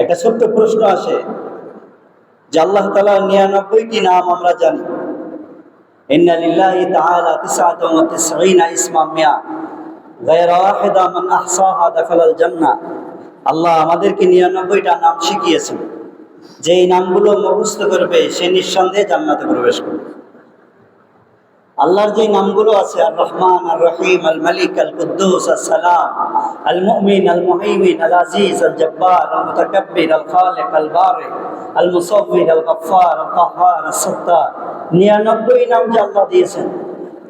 একটা ছোট্ট প্রশ্ন আসে যে আল্লাহ তালার নিরানব্বইটি নাম আমরা জানি। আল্লাহ আমাদেরকে নিরানব্বইটা নাম শিখিয়েছেন। যে এই নামগুলো মুখস্থ করবে সে নিঃসন্দেহে জান্নাতে প্রবেশ করবে। আল্লাহর যে নামগুলো আছে আর রহমান আর রহিম আল মালিক আল কুদ্দুস আল সালাম আল মুমিন আল মুহাইমিন আল আজিজ আল জব্বার আল মুতাকাব্বির আল খালিক আল বারি আল মুসাব্বির আল গফফার আল কাহ্হার আল সত্তার নিরানব্বই নাম যে আল্লাহ দিয়েছেন,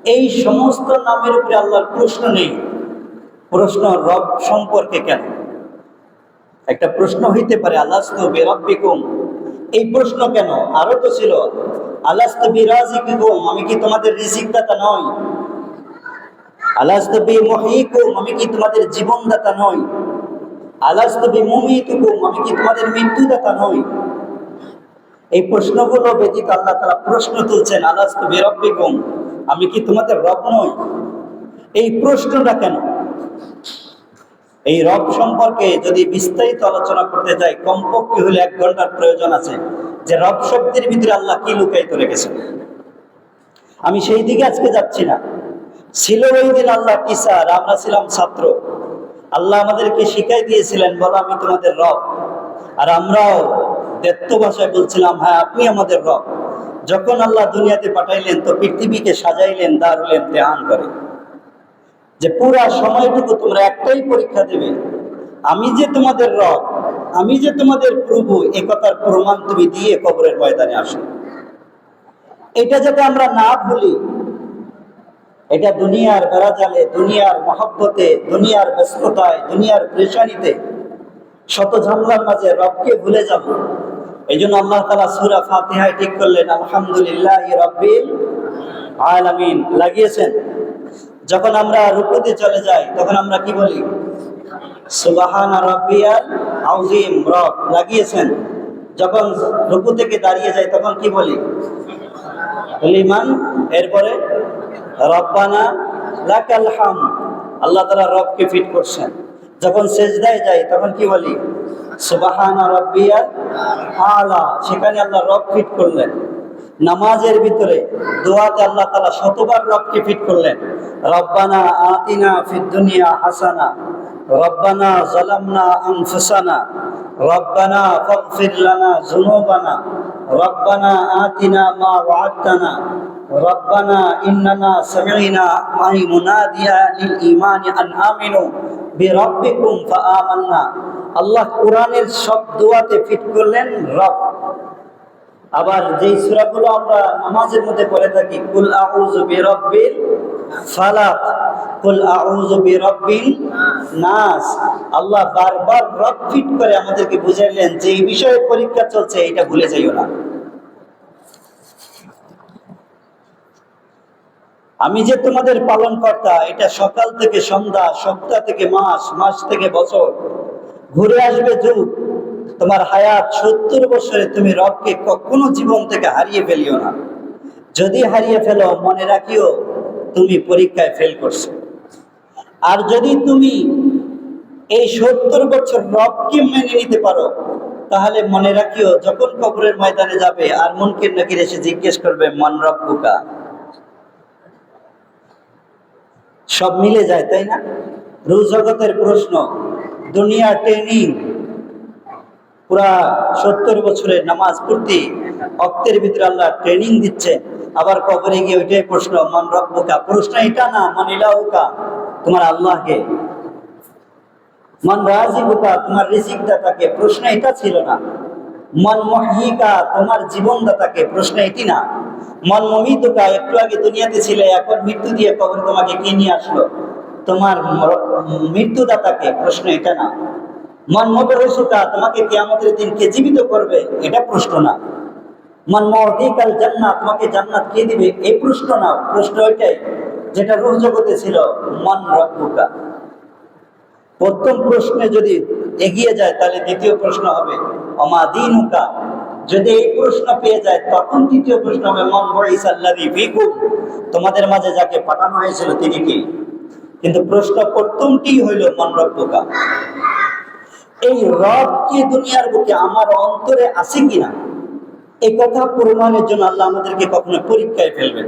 এই সমস্ত নামের উপরে আল্লাহর প্রশ্ন নেই। প্রশ্ন রব সম্পর্কে কেন? একটা প্রশ্ন হইতে পারে আল্লাহ এই প্রশ্ন কেন? আরও তো ছিল আলাস্ত বিরাজিকুম আমি কি তোমাদের রিজিক দাতা নই? আলাস্ত বিমুহীকুম আমি কি তোমাদের জীবন দাতা নই? আলাস্ত বিমুমিতুকুম আমি কি তোমাদের মৃত্যু দাতা নই? এই প্রশ্নগুলো ব্যতীত আল্লাহ তারা প্রশ্ন তুলছেন, আলাস্ত বিরব্বিকুম আমি কি তোমাদের রব নই? এই প্রশ্নটা কেন? এই রব সম্পর্কে যদি বিস্তারিত আলোচনা করতে যাই, কমপক্ষে হলে এক ঘণ্টার প্রয়োজন আছে। যে রব শব্দের ভিতরে আল্লাহ কি লুকায়িত রেখেছেন? আমি সেই দিকে আজকে যাচ্ছি না। ছিল ওই দিন আল্লাহ টিচার আমরা ছিলাম ছাত্র। আল্লাহ আমাদেরকে শিখাই দিয়েছিলেন, বলো আমি তোমাদের রব। আর আমরাও দেত্ত ভাষায় বলছিলাম হ্যাঁ আপনি আমাদের রব। যখন আল্লাহ দুনিয়াতে পাঠাইলেন, তো পৃথিবীকে সাজাইলেন দারুলেন ধ্যান করে। যে পুরা সময়টুকু তোমরা একটাই পরীক্ষা দেবে, আমি যে তোমাদের রব আমি যে তোমাদের প্রভু, এ কথার প্রমাণ তুমি দিয়ে কবরের ময়দানে আসো। এটা যাতে আমরা না ভুলি, এটা দুনিয়ার বেড়াজালে, দুনিয়ার মহব্বতে, দুনিয়ার ব্যস্ততায়, দুনিয়ার প্রেশানিতে, শত ঝামলার মাঝে রবকে ভুলে যাব। এই জন্য আল্লাহ তালা সুরা ফাতিহায় ঠিক করলেন, আলহামদুলিল্লাহ রব্বিল আলামিন। লাগিয়েছেন। যখন আমরা রুকুতে চলে যাই, তখন আমরা কি বলি? সুবাহান রব্বিয়াল আউজিম রব লাগিয়েছেন। যখন রুকু থেকে দাঁড়িয়ে যায়, তখন কি বলি? লিমান এরপরে রব্বানা লাকাল হাম আল্লাহ তাআলা রবকে ফিট করছেন। যখন সেজদায় যাই তখন কি বলি? সুবাহানা রব্বিয়াল আলা। সেখানে আল্লাহ রব ফিট করলেন। নামাজের ভিতরে দোয়াতে আল্লাহ তালা শতবার রবকে ফিট করলেন। রব্বানা আতিনা ফিদ দুনিয়া হাসানা। রব্বানা জালামনা আনফুসানা রব্বানা ফাগফির লানা যুনুবানা রব্বানা আতিনা মা ওয়া'আদতানা ربنا إننا سمعنا معي مناديا للإيمان أن آمنوا بربكم فآمنا আল্লাহ কোরআনের সব দোয়াতে ফিট করলেন রব আবার যেই সূরাগুলো আমরা নামাজের মধ্যে পড়ে থাকি, কুল আউযু বিরাব্বিল ফালাক, কুল আউযু বিরাব্বিন নাস, আল্লাহ বারবার করে আমাদেরকে বুঝাইলেন যে এই বিষয়ে পরীক্ষা চলছে এটা ভুলে যাইও না। আমি যে তোমাদের পালন কর্তা এটা সকাল থেকে সন্ধ্যা, সপ্তাহ থেকে মাস মাস থেকে বছর। ঘুরে আসবে যুগ। তোমার হায়াত সত্তর বছরে তুমি রবকে কখনো জীবন থেকে হারিয়ে ফেলিও না। যদি হারিয়ে ফেলো, মনে রাখিও তুমি পরীক্ষায় ফেল করছ। আর যদি তুমি এই সত্তর বছর রবকে মেনে নিতে পারো, তাহলে মনে রাখিও যখন কবরের ময়দানে যাবে, আর মনকে নাকি এসে জিজ্ঞেস করবে, মন রব্বুকা? সব মিলে যায়, তাই না? রুহ জগতের প্রশ্ন, দুনিয়া ট্রেনিং পুরা সত্তর বছরের নামাজ পড়তে অক্তের ভিতরে আল্লাহ ট্রেনিং দিচ্ছে। আবার কবরে গিয়ে ওইটাই প্রশ্ন, মন রব্বকা? প্রশ্ন এটা না, মন ইলাহুকা? তোমার আল্লাহকে। মন রাজিকুকা তোমার রিজিক দাতাকে প্রশ্ন এটা ছিল না। মন মহিকা তোমার জীবন দাতাকে প্রশ্ন এটি না। মন মমিতুকা? একটু আগে দুনিয়াতে ছিলে, এখন মৃত্যু দিয়ে কবর তোমাকে কে নিয়ে আসলো? তোমার মৃত্যুদাতাকে। প্রশ্ন এটা না। মন মত হইসুকা তোমাকে কেয়ামতের দিন কে জীবিত করবে, এটা প্রশ্ন না। মন মহিকাল জান্নাত তোমাকে জান্নাত কে দিবে, এই প্রশ্ন না। প্রশ্ন ওইটাই যেটা রুহ জগতে ছিল, মন রব্বুকা। প্রথম প্রশ্নে যদি এগিয়ে যায়, তাহলে দ্বিতীয় প্রশ্ন হবে অমা অমাদিনুকা যদি এই প্রশ্ন পেয়ে যায়, তখন দ্বিতীয় প্রশ্ন হবে, মন বইসাল্লাদি ফিকুম। তোমাদের মাঝে যাকে পাঠানো হয়েছিল, তিনি কি? কিন্তু প্রশ্ন প্রথমটি হইল, মন রব্বকা। এই রব কি দুনিয়ার বুকে আমার অন্তরে আছে কিনা? এই কথা প্রমাণের জন্য আল্লাহ আমাদেরকে কখনো পরীক্ষায় ফেলবেন